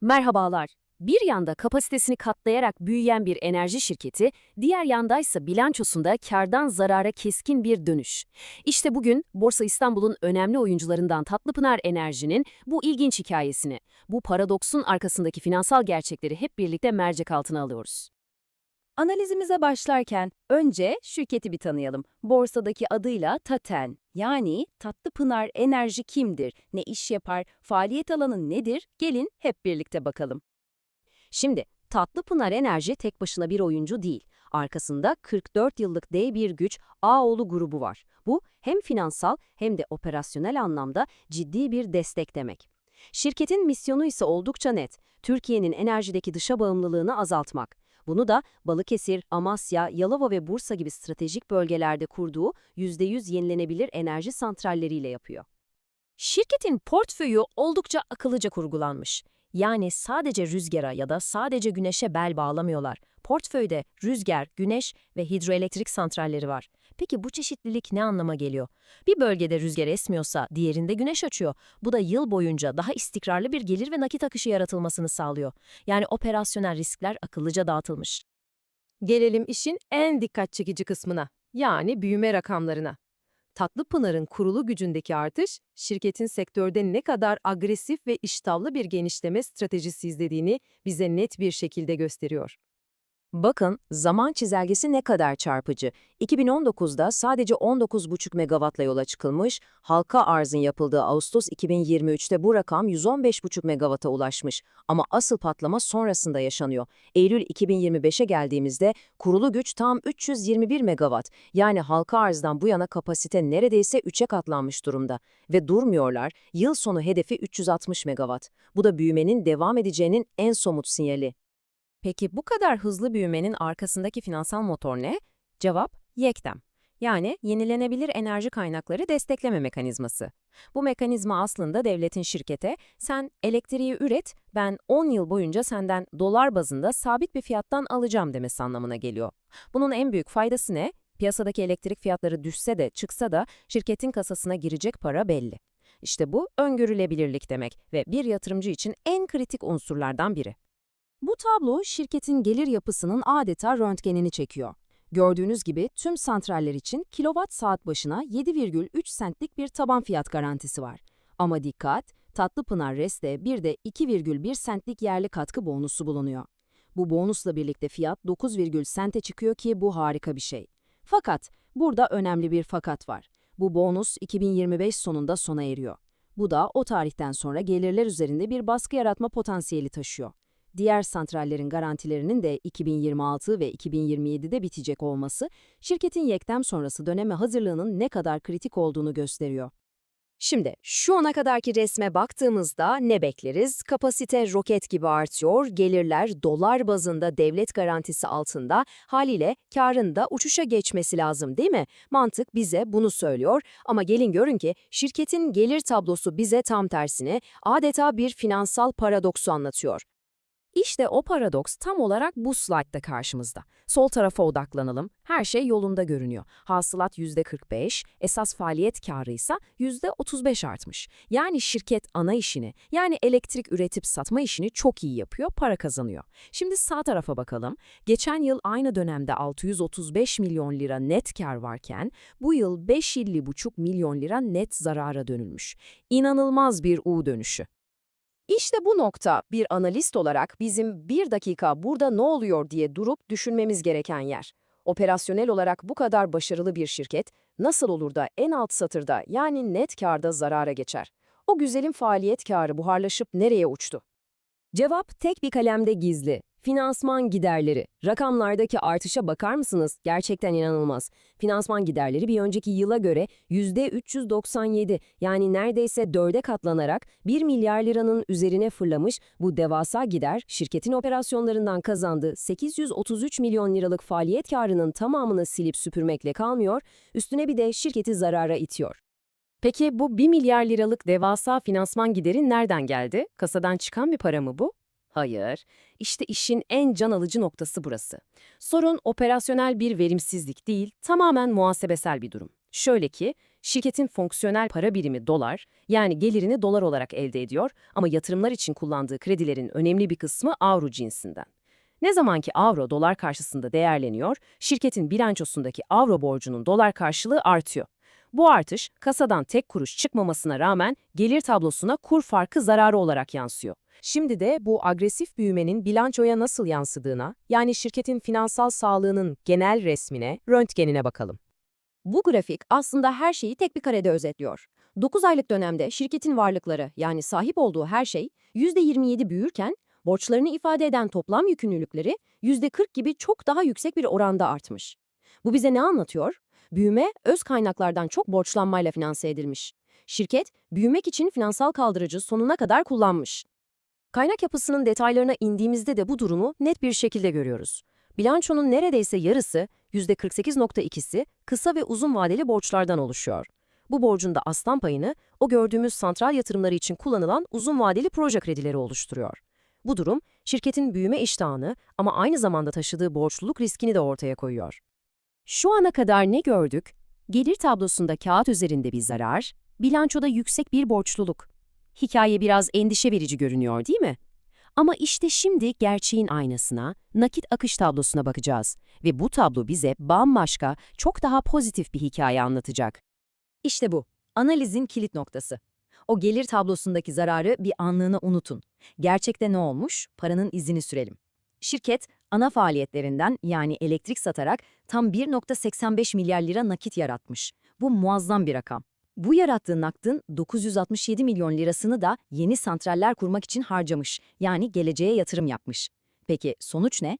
Merhabalar. Bir yanda kapasitesini katlayarak büyüyen bir enerji şirketi, diğer yandaysa bilançosunda kardan zarara keskin bir dönüş. İşte bugün Borsa İstanbul'un önemli oyuncularından Tatlıpınar Enerji'nin bu ilginç hikayesini, bu paradoksun arkasındaki finansal gerçekleri hep birlikte mercek altına alıyoruz. Analizimize başlarken önce şirketi bir tanıyalım. Borsadaki adıyla TATEN yani Tatlıpınar Enerji kimdir, ne iş yapar, faaliyet alanı nedir? Gelin hep birlikte bakalım. Şimdi Tatlıpınar Enerji tek başına bir oyuncu değil. Arkasında 44 yıllık dev bir güç Ağoğlu grubu var. Bu hem finansal hem de operasyonel anlamda ciddi bir destek demek. Şirketin misyonu ise oldukça net. Türkiye'nin enerjideki dışa bağımlılığını azaltmak. Bunu da Balıkesir, Amasya, Yalova ve Bursa gibi stratejik bölgelerde kurduğu %100 yenilenebilir enerji santralleriyle yapıyor. Şirketin portföyü oldukça akıllıca kurgulanmış. Yani sadece rüzgara ya da sadece güneşe bel bağlamıyorlar. Portföyde rüzgar, güneş ve hidroelektrik santralleri var. Peki bu çeşitlilik ne anlama geliyor? Bir bölgede rüzgar esmiyorsa diğerinde güneş açıyor. Bu da yıl boyunca daha istikrarlı bir gelir ve nakit akışı yaratılmasını sağlıyor. Yani operasyonel riskler akıllıca dağıtılmış. Gelelim işin en dikkat çekici kısmına, yani büyüme rakamlarına. Tatlıpınar'ın kurulu gücündeki artış, şirketin sektörde ne kadar agresif ve iştahlı bir genişleme stratejisi izlediğini bize net bir şekilde gösteriyor. Bakın zaman çizelgesi ne kadar çarpıcı. 2019'da sadece 19,5 megawattla yola çıkılmış, halka arzın yapıldığı Ağustos 2023'te bu rakam 115,5 megawatta ulaşmış. Ama asıl patlama sonrasında yaşanıyor. Eylül 2025'e geldiğimizde kurulu güç tam 321 megawatt. Yani halka arzdan bu yana kapasite neredeyse 3'e katlanmış durumda. Ve durmuyorlar, yıl sonu hedefi 360 megawatt. Bu da büyümenin devam edeceğinin en somut sinyali. Peki bu kadar hızlı büyümenin arkasındaki finansal motor ne? Cevap, YEKDEM. Yani Yenilenebilir Enerji Kaynakları Destekleme Mekanizması. Bu mekanizma aslında devletin şirkete, sen elektriği üret, ben 10 yıl boyunca senden dolar bazında sabit bir fiyattan alacağım demesi anlamına geliyor. Bunun en büyük faydası ne? Piyasadaki elektrik fiyatları düşse de çıksa da şirketin kasasına girecek para belli. İşte bu öngörülebilirlik demek ve bir yatırımcı için en kritik unsurlardan biri. Bu tablo şirketin gelir yapısının adeta röntgenini çekiyor. Gördüğünüz gibi tüm santraller için kilowatt saat başına 7,3 centlik bir taban fiyat garantisi var. Ama dikkat, Tatlıpınar RES'te bir de 2,1 centlik yerli katkı bonusu bulunuyor. Bu bonusla birlikte fiyat 9,1 sente çıkıyor ki bu harika bir şey. Fakat burada önemli bir fakat var. Bu bonus 2025 sonunda sona eriyor. Bu da o tarihten sonra gelirler üzerinde bir baskı yaratma potansiyeli taşıyor. Diğer santrallerin garantilerinin de 2026 ve 2027'de bitecek olması, şirketin yektem sonrası döneme hazırlığının ne kadar kritik olduğunu gösteriyor. Şimdi şu ana kadarki resme baktığımızda ne bekleriz? Kapasite roket gibi artıyor, gelirler dolar bazında devlet garantisi altında, haliyle karın da uçuşa geçmesi lazım değil mi? Mantık bize bunu söylüyor ama gelin görün ki şirketin gelir tablosu bize tam tersine adeta bir finansal paradoksu anlatıyor. İşte o paradoks tam olarak bu slaytta karşımızda. Sol tarafa odaklanalım. Her şey yolunda görünüyor. Hasılat %45, esas faaliyet karı ise %35 artmış. Yani şirket ana işini, yani elektrik üretip satma işini çok iyi yapıyor, para kazanıyor. Şimdi sağ tarafa bakalım. Geçen yıl aynı dönemde 635 milyon lira net kar varken, bu yıl 5,5 milyon lira net zarara dönülmüş. İnanılmaz bir U dönüşü. İşte bu nokta bir analist olarak bizim bir dakika burada ne oluyor diye durup düşünmemiz gereken yer. Operasyonel olarak bu kadar başarılı bir şirket nasıl olur da en alt satırda yani net karda zarara geçer? O güzelim faaliyet karı buharlaşıp nereye uçtu? Cevap tek bir kalemde gizli. Finansman giderleri. Rakamlardaki artışa bakar mısınız? Gerçekten inanılmaz. Finansman giderleri bir önceki yıla göre %397 yani neredeyse dörde katlanarak 1 milyar liranın üzerine fırlamış bu devasa gider şirketin operasyonlarından kazandığı 833 milyon liralık faaliyet karının tamamını silip süpürmekle kalmıyor, üstüne bir de şirketi zarara itiyor. Peki bu 1 milyar liralık devasa finansman gideri nereden geldi? Kasadan çıkan bir para mı bu? Hayır. İşte işin en can alıcı noktası burası. Sorun operasyonel bir verimsizlik değil, tamamen muhasebesel bir durum. Şöyle ki, şirketin fonksiyonel para birimi dolar, yani gelirini dolar olarak elde ediyor ama yatırımlar için kullandığı kredilerin önemli bir kısmı avro cinsinden. Ne zaman ki avro dolar karşısında değerleniyor, şirketin bilançosundaki avro borcunun dolar karşılığı artıyor. Bu artış kasadan tek kuruş çıkmamasına rağmen gelir tablosuna kur farkı zararı olarak yansıyor. Şimdi de bu agresif büyümenin bilançoya nasıl yansıdığına, yani şirketin finansal sağlığının genel resmine, röntgenine bakalım. Bu grafik aslında her şeyi tek bir karede özetliyor. 9 aylık dönemde şirketin varlıkları yani sahip olduğu her şey %27 büyürken borçlarını ifade eden toplam yükümlülükleri %40 gibi çok daha yüksek bir oranda artmış. Bu bize ne anlatıyor? Büyüme öz kaynaklardan çok borçlanmayla finanse edilmiş. Şirket büyümek için finansal kaldırıcı sonuna kadar kullanmış. Kaynak yapısının detaylarına indiğimizde de bu durumu net bir şekilde görüyoruz. Bilançonun neredeyse yarısı, %48.2'si kısa ve uzun vadeli borçlardan oluşuyor. Bu borcun da aslan payını o gördüğümüz santral yatırımları için kullanılan uzun vadeli proje kredileri oluşturuyor. Bu durum şirketin büyüme iştahını ama aynı zamanda taşıdığı borçluluk riskini de ortaya koyuyor. Şu ana kadar ne gördük? Gelir tablosunda kağıt üzerinde bir zarar, bilançoda yüksek bir borçluluk. Hikaye biraz endişe verici görünüyor değil mi? Ama işte şimdi gerçeğin aynasına, nakit akış tablosuna bakacağız ve bu tablo bize bambaşka, çok daha pozitif bir hikaye anlatacak. İşte bu, analizin kilit noktası. O gelir tablosundaki zararı bir anlığına unutun. Gerçekte ne olmuş? Paranın izini sürelim. Şirket, ana faaliyetlerinden yani elektrik satarak tam 1.85 milyar lira nakit yaratmış. Bu muazzam bir rakam. Bu yarattığı nakdın 967 milyon lirasını da yeni santraller kurmak için harcamış, yani geleceğe yatırım yapmış. Peki sonuç ne?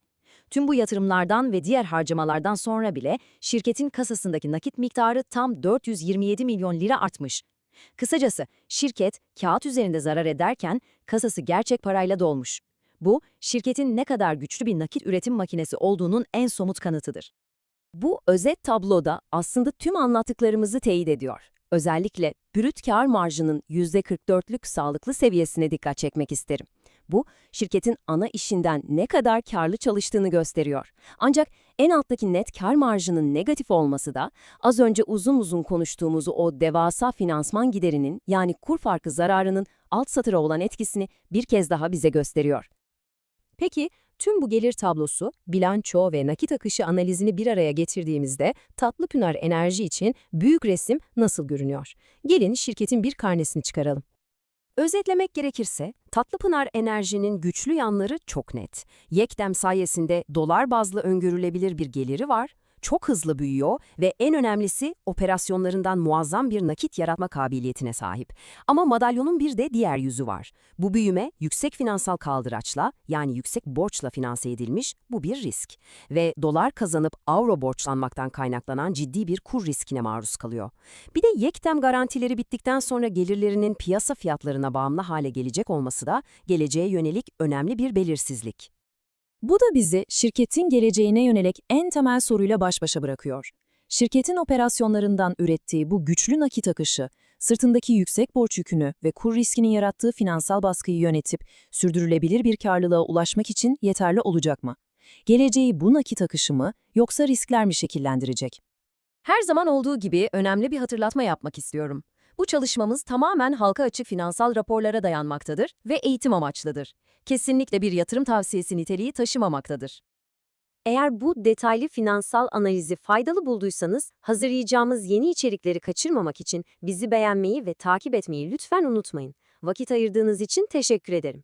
Tüm bu yatırımlardan ve diğer harcamalardan sonra bile şirketin kasasındaki nakit miktarı tam 427 milyon lira artmış. Kısacası şirket kağıt üzerinde zarar ederken kasası gerçek parayla dolmuş. Bu, şirketin ne kadar güçlü bir nakit üretim makinesi olduğunun en somut kanıtıdır. Bu özet tabloda aslında tüm anlattıklarımızı teyit ediyor. Özellikle brüt kar marjının %44'lük sağlıklı seviyesine dikkat çekmek isterim. Bu, şirketin ana işinden ne kadar karlı çalıştığını gösteriyor. Ancak en alttaki net kar marjının negatif olması da az önce uzun uzun konuştuğumuz o devasa finansman giderinin yani kur farkı zararının alt satıra olan etkisini bir kez daha bize gösteriyor. Peki, tüm bu gelir tablosu, bilanço ve nakit akışı analizini bir araya getirdiğimizde Tatlıpınar Enerji için büyük resim nasıl görünüyor? Gelin şirketin bir karnesini çıkaralım. Özetlemek gerekirse, Tatlıpınar Enerji'nin güçlü yanları çok net. Yekdem sayesinde dolar bazlı öngörülebilir bir geliri var, çok hızlı büyüyor ve en önemlisi operasyonlarından muazzam bir nakit yaratma kabiliyetine sahip. Ama madalyonun bir de diğer yüzü var. Bu büyüme yüksek finansal kaldıraçla yani yüksek borçla finanse edilmiş bu bir risk. Ve dolar kazanıp avro borçlanmaktan kaynaklanan ciddi bir kur riskine maruz kalıyor. Bir de yekdem garantileri bittikten sonra gelirlerinin piyasa fiyatlarına bağımlı hale gelecek olması da geleceğe yönelik önemli bir belirsizlik. Bu da bizi şirketin geleceğine yönelik en temel soruyla baş başa bırakıyor. Şirketin operasyonlarından ürettiği bu güçlü nakit akışı, sırtındaki yüksek borç yükünü ve kur riskinin yarattığı finansal baskıyı yönetip sürdürülebilir bir karlılığa ulaşmak için yeterli olacak mı? Geleceği bu nakit akışı mı yoksa riskler mi şekillendirecek? Her zaman olduğu gibi önemli bir hatırlatma yapmak istiyorum. Bu çalışmamız tamamen halka açık finansal raporlara dayanmaktadır ve eğitim amaçlıdır. Kesinlikle bir yatırım tavsiyesi niteliği taşımamaktadır. Eğer bu detaylı finansal analizi faydalı bulduysanız, hazırlayacağımız yeni içerikleri kaçırmamak için bizi beğenmeyi ve takip etmeyi lütfen unutmayın. Vakit ayırdığınız için teşekkür ederim.